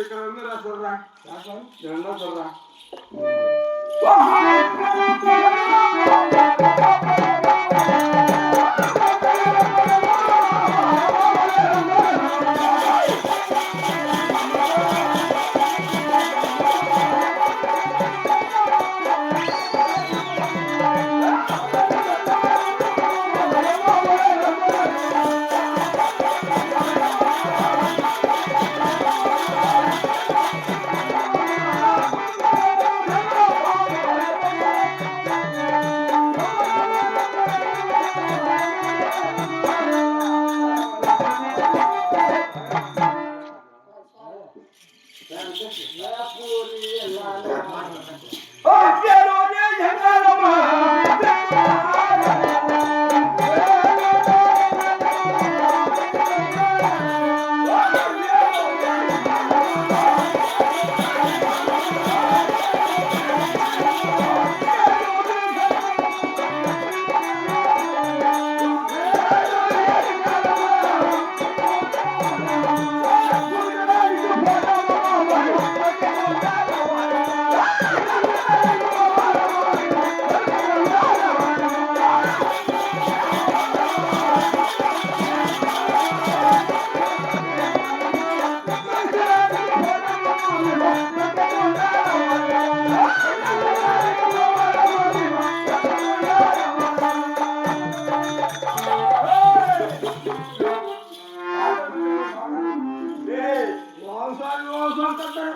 विक्रम में रस भर रहा झंडा भर रहा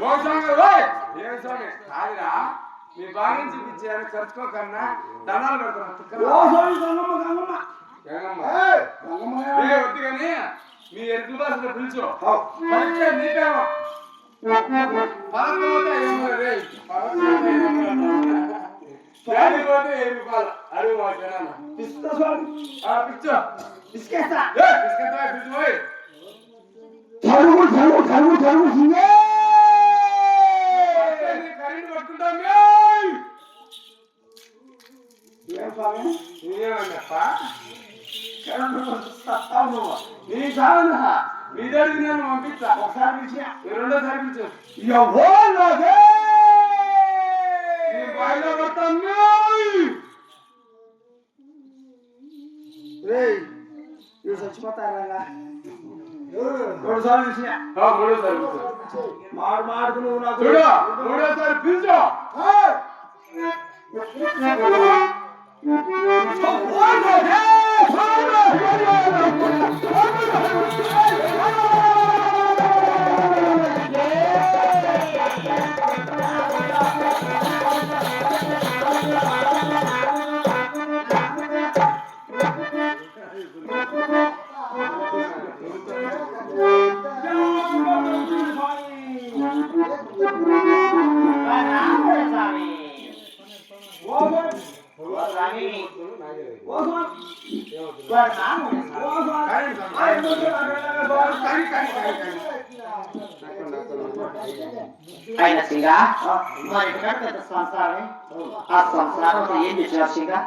ఓ స్వామి ఓయ్ ఏం స్వామి? కాదురా. మీ భాగ్యం చూపించారు ఖర్చుకోకన్నా దండాలు పెడతాను తిక్కనా? ఏమమ్మా? ఏ వద్దు కానీ మీ ఎరుకుల భాషలో పిలుచు. నీకేమో. పోతే ఏమి రూపాయలు అడుగు మా జనాన్న. ఆ, పిచ్చు ఇసుకేస్తా ఏ, బిస్కెట్ పిచ్చు పోయి. చదువు చదువు చదువు చదువు సింగే కరెంట్ పట్టుకుంటాం ఏయ్! ఏం స్వామి నీవేమన్నప్ప? అవును నీ సావన మీ దగ్గరికి నేను పంపిస్తా. ఒకసారి పిలిచిన. రెండోసారి నీ బాయిలో చచ్చిపోతారా పిలిచిన ఆ, మూడోసారి పిలిచు. మాడు మాడుకు నువ్వు నాకు చూడు మూడోసారి పిలిచు అయినా సింగా మరి ఇక్కడ పెద్ద సంవత్సరాలే ఆ సంవత్సరాలు ఏం చేసినారు సింగా?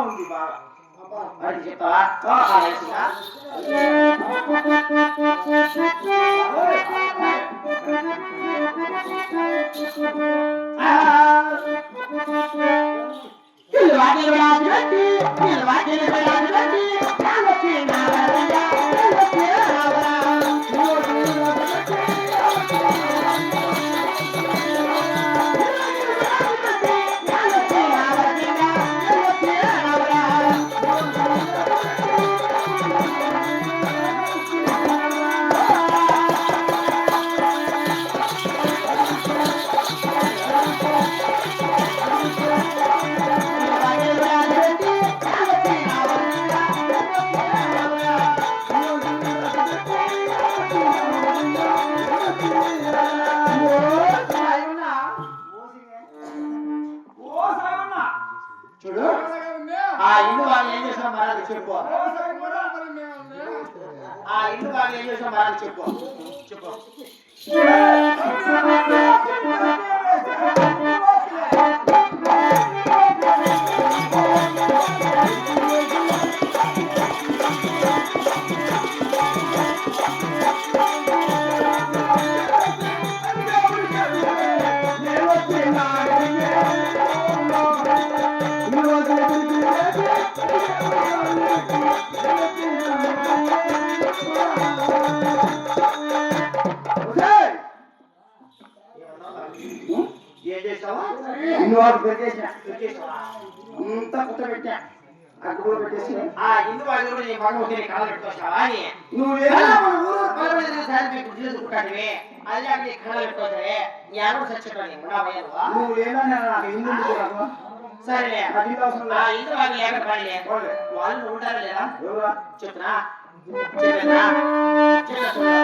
ఉంది బాగా. అది అలాగే సింగా ఓ ఆ వాళ్ళు ఏం చేసిన మరాలి చెప్పు. చెప్పు. అంతా పెట్టా. ఆ ఇందు వాళ్ళు కూడా నీ అని నువ్వు ఊరు సార్ మీకు చేసుకుంటానివి అది అక్కడ నీ ఎవరు చచ్చిపోయి నువ్వు. సరేలే. వాళ్ళు వాళ్ళే. ఉంటారా లేదా? చెప్తున్నా. చెప్తున్నా.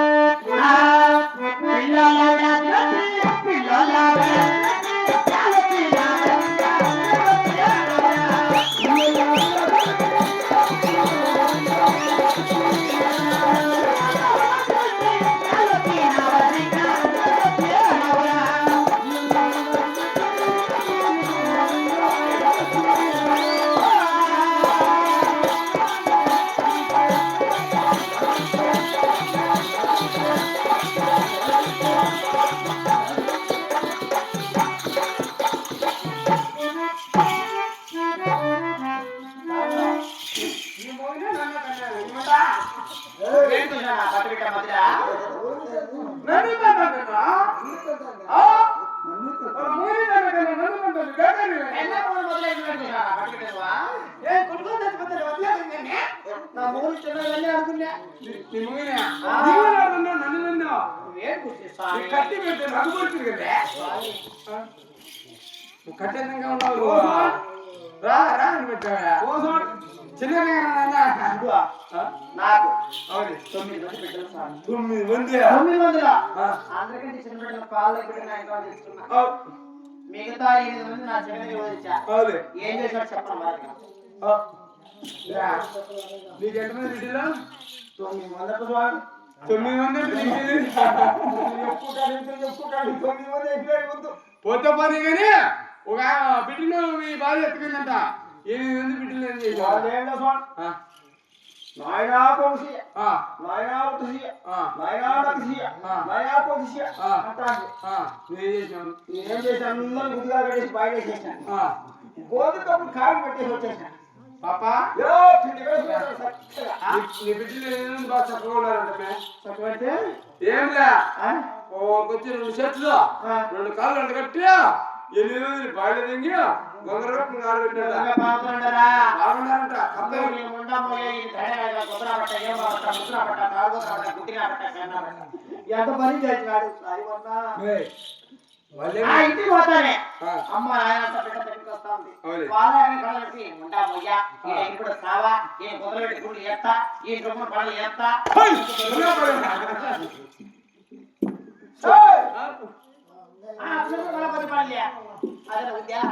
మూడు చిన్నదన్నీ అనుకున్నా? నీ- నీ మోగినే. నీవు నన్ను, నన్ను కత్తి పెట్టి రంగు కదా? నువ్వు కట్టేదంగా ఉన్నావు. రా రా అని పెట్టావా చిన్నగా? నాకు. అవును. తొమ్మిది మంది బిడ్డలు స్వామి తొమ్మిది మంది? తొమ్మిది మందిలో? ఆ. అందరికంటే చిన్న బిడ్డలు పాలు బిడ్డ నా ఇంట్లో తెచ్చుకున్నా అవు. మిగతా ఎనిమిది మంది నా అవులే ఏం ఆ. రా. నీకు ఎంతమంది బిడ్డలు తొమ్మిది మందకు స్వామి తొమ్మిది మంది తెలియదు. చెప్పుకుంటాడు తొమ్మిది మంది అయిపోయాడు ముందు పోతే పని కానీ ఒక బిడ్డను మీ భార్య ఎత్తుకుందంట. ఎనిమిది మంది బిడ్డలు ఏం ఆ, నాయనా కోసి ఆ, నాయనా ఒకసి ఆ, నాయనా ఒకసి నాయనా కోసి చేసినావు నేనేం చేశాను? అందరూ గుడిగా పెట్టేసి బయట ఆ. గోధుమ కప్పుడు కారం పెట్టేసి వచ్చేసాను. పాప? చక్కగా. నీ- బిడ్డలు బాగా చక్కగా ఉన్నారంటే చక్కబెడితే, ఏంలే? వచ్చి రెండు ఆ. రెండు కాళ్ళు అంట కట్టి ఎనిమిది మంది బాయిల దింగి గొంగర ఇంకా బాగుండరా? బాగున్నారంట ఎంత పని చేసినాడు? ఇంటికి పోతానే. అమ్మ ఆయన బిడ్డ దగ్గరికి వస్తా ఉంది అవులే. వాళ్ళ కళ్ళకి ఉంటా మొయ్య ఇంటి కూడా సావా ఈ కుదరబెట్టి గుండు ఎత్తా? ఈ రుమ్మ పనులు. ఎత్తా అదే ఉద్యా?